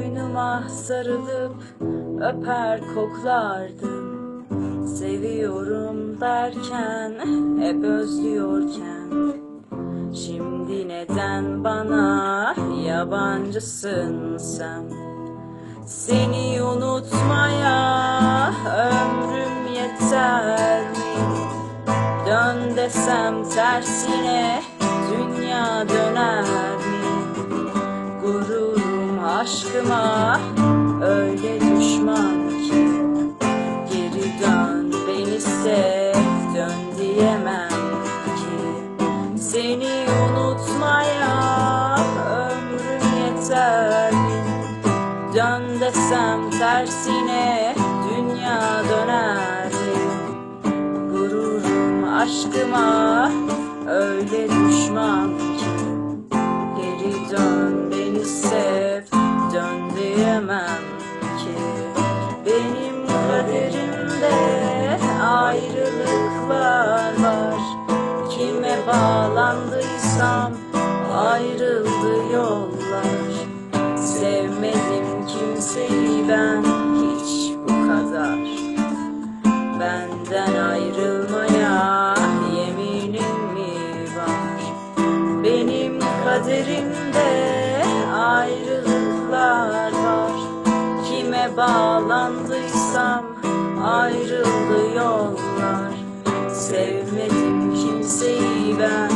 Boynuma sarılıp öper koklardın Seviyorum derken hep özlüyorken. Şimdi neden bana yabancısın sen? Seni unutmaya ömrüm yeter mi? Dön desem tersine dünya döner aşkıma öyle düşman ki Geri dön beni sev dön diyemem ki Seni unutmaya ömrüm yeter? Dön desem tersine dünya döner? Gururum aşkıma öyle düşman ki Benim kaderimde ayrılıklar var. Kime bağlandıysam ayrıldı yollar. Sevmedim kimseyi ben hiç bu kadar. Benden ayrılmaya var? Benim kaderimde Bağlandıysam ayrıldı yollar. Sevmedim kimseyi ben